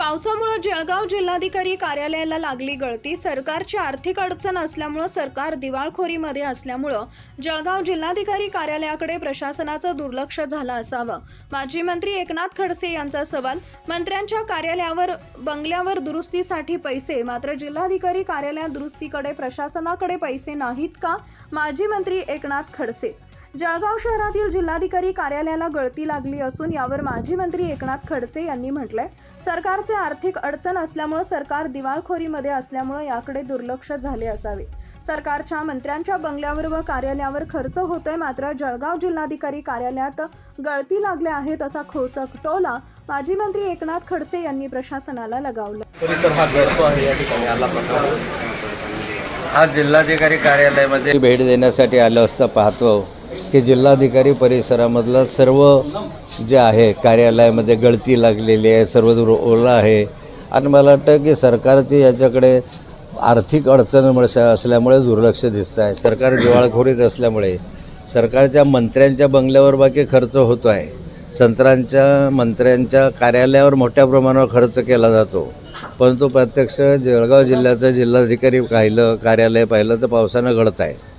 पावसामुळे जळगाव जिल्हाधिकारी कार्यालयाला लागली गळती. सरकारची आर्थिक अडचण असल्यामुळं सरकार दिवाळखोरीमध्ये असल्यामुळं जळगाव जिल्हाधिकारी कार्यालयाकडे प्रशासनाचं दुर्लक्ष झालं असावं. माजी मंत्री एकनाथ खडसे यांचा सवाल मंत्र्यांच्या कार्यालयावर बंगल्यावर दुरुस्तीसाठी पैसे. मात्र जिल्हाधिकारी कार्यालयात दुरुस्तीकडे प्रशासनाकडे पैसे नाहीत का? माजी मंत्री एकनाथ खडसे जळगाव शहरातील जिल्हाधिकारी कार्यालयाला गळती लागली असून यावर माजी मंत्री एकनाथ खडसे यांनी म्हटलंय सरकारचे आर्थिक अडचण असल्यामुळे सरकार दिवाळखोरीमध्ये असल्यामुळे याकडे दुर्लक्ष झाले असावे. सरकारच्या मंत्र्यांच्या बंगल्यावर व कार्यालयावर खर्च होतोय मात्र जळगाव जिल्हाधिकारी कार्यालयात गळती लागल्या आहेत असा खोचक टोला माजी मंत्री एकनाथ खडसे यांनी प्रशासनाला लगावला परिसर हा गळतो आहे या ठिकाणी आला प्रकार? आज जिल्हाधिकारी कार्यालयामध्ये भेट देण्यासाठी आलो असता पाहतो. की जिल्हाधिकारी परिसरामधला सर्व जे आहे कार्यालयामध्ये गळती लागलेली आहे सर्व दूर ओला आहे. आणि मला वाटतं की सरकारची याच्याकडे आर्थिक अडचणीमुळे असल्यामुळे दुर्लक्ष दिसत आहे. सरकार दिवाळखोरीत असल्यामुळे सरकारच्या मंत्र्यांच्या बंगल्यावर बाकी खर्च होतो आहे. संत्रांच्या मंत्र्यांच्या कार्यालयावर मोठ्या प्रमाणावर खर्च केला जातो. परंतु प्रत्यक्ष जळगाव जिल्ह्याचं जिल्हाधिकारी पाहिलं कार्यालय पाहिलं तर पावसानं घडत आहे.